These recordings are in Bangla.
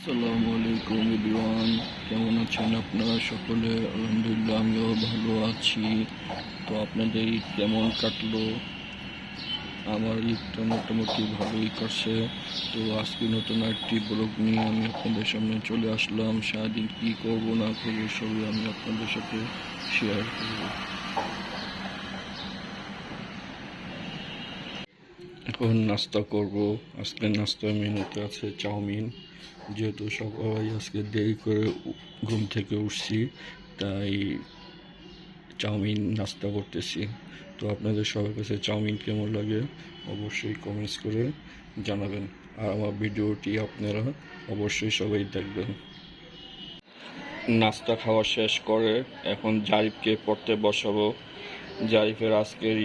আলাইকুম কেমন আছেন আপনারা সকলে? আলহামদুলিল্লাহ, আমিও ভালো আছি। তো আপনাদের ঈদ কেমন কাটলো? আমার ঈদটা মোটামুটি ভালোই কাটছে। তো আজকে নতুন একটি ব্লগ নিয়ে আমি আপনাদের সামনে চলে আসলাম। সারাদিন কী করব, না করব, সবই আমি আপনাদের সাথে শেয়ার করব। এখন নাস্তা করব। আজকে নাস্তার মেনুতে আছে চাউমিন। যেহেতু সবাই আজকে দেরি করে ঘুম থেকে উঠছি, তাই চাউমিন নাস্তা করতেছি। তো আপনাদের সবার কাছে চাউমিন কেমন লাগে অবশ্যই কমেন্টস করে জানাবেন। আর আমার ভিডিওটি আপনারা অবশ্যই সবাই দেখবেন। নাস্তা খাওয়া শেষ করে এখন জারিফকে পড়তে বসাবো। জারিফের আজকের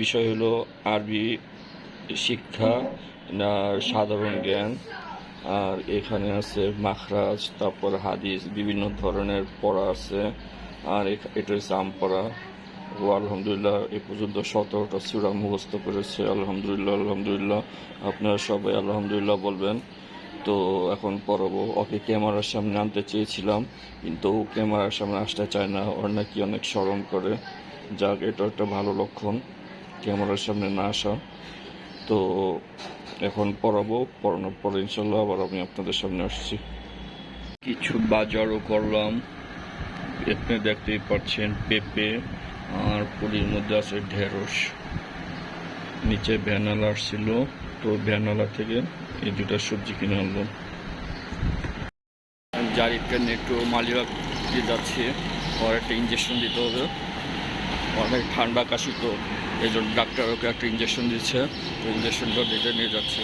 বিষয় হলো আরবি শিক্ষা সাধারণ জ্ঞান। আর এখানে আছে মাখরাজ, তারপর হাদিস, বিভিন্ন ধরনের পড়া আছে। আর এটা হচ্ছে আম পড়া। ও আলহামদুলিল্লাহ, এ পর্যন্ত সতেরোটা সুরা মুখস্থ করেছে। আলহামদুলিল্লাহ আলহামদুলিল্লাহ। আপনারা সবাই আলহামদুলিল্লাহ বলবেন। তো এখন পড়াবো। ওকে, ক্যামেরার সামনে আনতে চেয়েছিলাম, কিন্তু ও ক্যামেরার সামনে আসতে চায় না। ওর নাকি অনেক স্মরণ করে। যাক, এটা একটা ভালো লক্ষণ। ক্যামেরার সামনে না আসা। তো এখন পড়াবো, পড়ানোর পরে ইনশাল্লাহ আবার আমি আপনাদের সামনে আসছি। কিছু বাজারও করলাম, আপনি দেখতেই পাচ্ছেন পেঁপে আর পুরীর মধ্যে আছে ঢেঁড়স। নিচে ভ্যানালা আসছিল তো ভ্যানালা থেকে এই দুটা সবজি কিনে আনলাম জারিফকে একটু মালিবাগ দিয়ে যাচ্ছে ওর একটা ইঞ্জেকশন দিতে হবে। অনেক ঠান্ডা কাশি তো। এই জন্য ডাক্তার ওকে একটা ইঞ্জেকশন দিচ্ছে ইঞ্জেকশনটা দিতে নিয়ে যাচ্ছে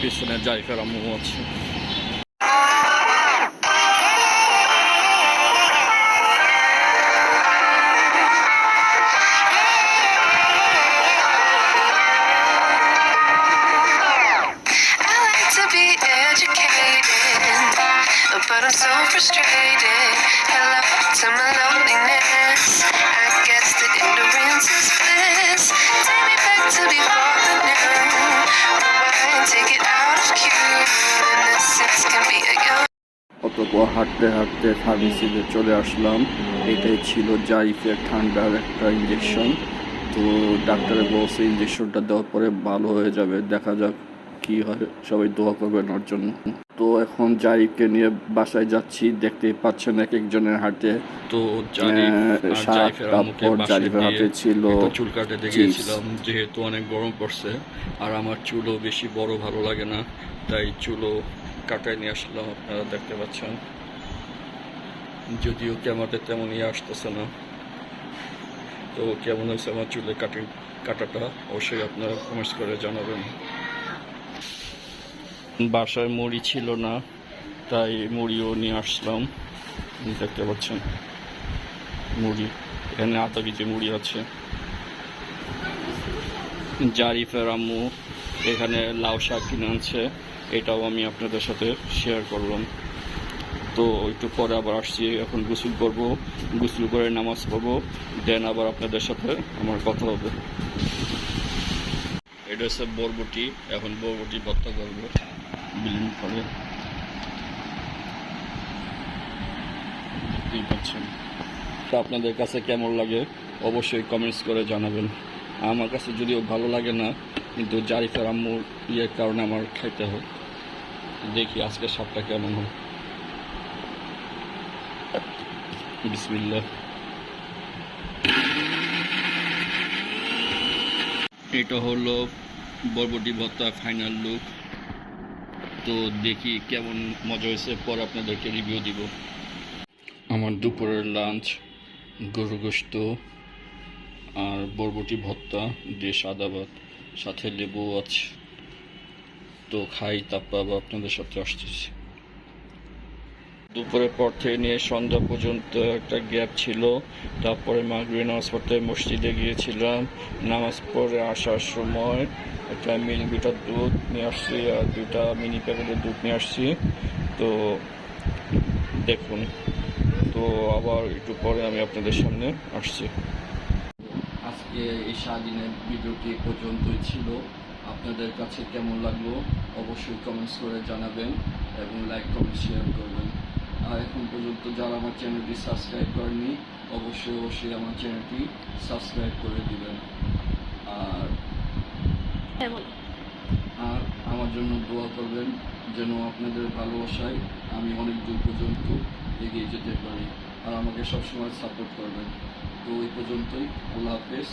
পিছনে জারিফের আম্মু আছে but I'm so frustrated. Hello to my loneliness. হাঁটতে হাঁটতে ফার্মেসিতে চলে আসলাম। এটাই ছিল জারিফের ঠান্ডার একটা ইঞ্জেকশন তো ডাক্তারে বলছে ইঞ্জেকশনটা দেওয়ার পরে ভালো হয়ে যাবে। দেখা যাক কি হয়। সবাই দোয়া করবেন ওর জন্য। তো এখন জারিফকে নিয়ে বাসায় যাচ্ছি। দেখতেই পাচ্ছেন এক একজনের হাতে তো আম্মুকে তারপর জারিফের হাতে ছিল। চুল কাটাতে চিপস। গিয়েছিলাম যেহেতু অনেক গরম পড়ছে আর আমার চুলও বেশি বড় ভালো লাগে না তাই চুলও কাটায় নিয়ে আসলাম আপনারা দেখতে পাচ্ছেন। যদিও ক্যামেরাতে তেমন ইয়ে আসতেছে না। তো কেমন হয়েছে আমার চুলের কাটিং কাটাটা? অবশ্যই আপনারা কমেন্টস করে জানাবেন। বাসায় মুড়ি ছিল না, তাই মুড়িও নিয়ে আসলাম। দেখতে পাচ্ছেন মুড়ি। এখানে আধা কেজি মুড়ি আছে। জারিফের আম্মু এখানে লাউ শাক কিনে আনছে। এটাও আমি আপনাদের সাথে শেয়ার করলাম। তো একটু পরে আবার আসছি, এখন গোসল করব, গোসল করে নামাজ পড়ব, দেন আবার আপনাদের সাথে আমার কথা হবে। এটা হচ্ছে বরবটি, এখন বরবটি ভর্তা করব বিলিং করে। তো আপনাদের কাছে কেমন লাগে অবশ্যই কমেন্টস করে জানাবেন। আমার কাছে যদিও ভালো লাগে না, কিন্তু জারিফের আম্মুর ইয়ের কারণে আমার খাইতে হয়। দেখি আজকে সাপটা কেমন হয়। বিসমিল্লাহ। এটা হলো বরবটি ভর্তা ফাইনাল লুক তো দেখি কেমন মজা হয়েছে, পর আপনাদেরকে রিভিউ দিব। আমার দুপুরের লাঞ্চ গরু গোস্ত আর বরবটি ভর্তা দিয়ে সাদা সাথে লেবু আছে। তো খাই তারপর আবার আপনাদের সাথে আসতেছি। দুপুরের পর থেকে নিয়ে সন্ধ্যা পর্যন্ত একটা গ্যাপ ছিল। তারপরে মাগরিব নামাজ পড়তে মসজিদে গিয়েছিলাম। নামাজ পড়ে আসার সময় একটা মিনি বিটার দুধ নিয়ে আসছি আর দুটা মিনি প্যাকেটের দুধ নিয়ে আসছি। তো দেখুন, তো আবার একটু পরে আমি আপনাদের সামনে আসছি। আজকে এই সারাদিনের ভিডিওটি পর্যন্তই ছিল। আপনাদের কাছে কেমন লাগল অবশ্যই কমেন্টস করে জানাবেন এবং লাইক, কমেন্ট, শেয়ার করবেন। আর এখন পর্যন্ত যারা আমার চ্যানেলটি সাবস্ক্রাইব করেনি অবশ্যই অবশ্যই আমার চ্যানেলটি সাবস্ক্রাইব করে দিবেন। আর হ্যাঁ আর আমার জন্য দোয়া করবেন যেন আপনাদের ভালোবাসায় আমি অনেক দূর পর্যন্ত এগিয়ে যেতে পারি। আর আমাকে সবসময় সাপোর্ট করবেন। তো এই পর্যন্তই। আল্লাহ হাফেজ।